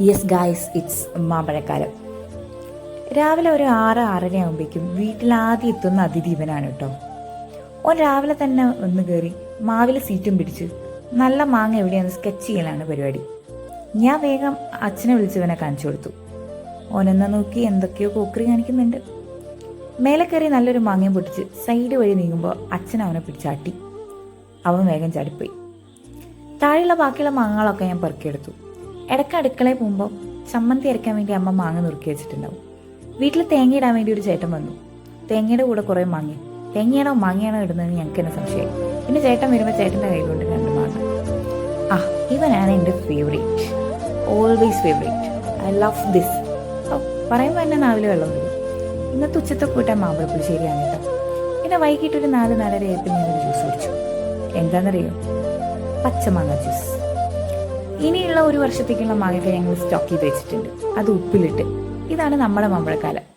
Yes guys it's മാമ്പഴക്കാലം. രാവിലെ ഒരു ആറ് ആറര ആകുമ്പോഴേക്കും വീട്ടിൽ ആദ്യം എത്തുന്ന അതിഥീപനാണ് കേട്ടോ. ഓൻ രാവിലെ തന്നെ ഒന്ന് കയറി മാവിലെ സീറ്റും പിടിച്ച് നല്ല മാങ്ങ എവിടെയാന്ന് സ്കെച്ച് ചെയ്യലാണ് പരിപാടി. ഞാൻ വേഗം അച്ഛനെ വിളിച്ചവനെ കാണിച്ചു കൊടുത്തു. ഓനെന്നാ നോക്കി എന്തൊക്കെയോ കോക്കറി കാണിക്കുന്നുണ്ട്. മേലെ കയറി നല്ലൊരു മാങ്ങയും പൊട്ടിച്ച് സൈഡ് വഴി നീങ്ങുമ്പോൾ അച്ഛൻ അവനെ പിടിച്ചാട്ടി. അവൻ വേഗം ചാടിപ്പോയി. താഴെയുള്ള ബാക്കിയുള്ള മാങ്ങകളൊക്കെ ഞാൻ പെറുക്കിയെടുത്തു. ഇടയ്ക്ക് അടുക്കളയിൽ പോകുമ്പോൾ ചമ്മന്തി അരയ്ക്കാൻ വേണ്ടി അമ്മ മാങ്ങ നുറുക്കി വെച്ചിട്ടുണ്ടാവും. വീട്ടിൽ തേങ്ങ ഇടാൻ വേണ്ടി ഒരു ചേട്ടൻ വന്നു. തേങ്ങയുടെ കൂടെ കുറേ മാങ്ങ. തേങ്ങയാണോ മാങ്ങയാണോ ഇടുന്നതെന്ന് ഞങ്ങൾക്ക് തന്നെ സംശയം പിന്നെ ചേട്ടൻ വരുമ്പോൾ ചേട്ടന്റെ കയ്യിലുണ്ട് രണ്ട് മാങ്ങ. ആ ഇവനാണ് എന്റെ favourite always favourite I love this പറയുമ്പോൾ എന്നെ നാവിൽ വെള്ളം വരും. ഇന്നത്തെ ഉച്ചത്തെ കൂട്ടാൻ മാമ്പഴപ്പുളിശ്ശേരിയാണ് കേട്ടോ. പിന്നെ വൈകിട്ട് ഒരു നാല് നാലര ഏപ്പിൽ ഞാനൊരു ജ്യൂസ് കുടിച്ചു. എന്താണെന്നറിയോ? പച്ചമാങ്ങ ജ്യൂസ്. ഇനിയുള്ള ഒരു വർഷത്തേക്കുള്ള മാങ്ങയ്ക്ക് ഞങ്ങൾ സ്റ്റോക്ക് ചെയ്ത് വെച്ചിട്ടുണ്ട്. അത് ഉപ്പിലിട്ട്. ഇതാണ് നമ്മുടെ മാമ്പഴക്കാലം.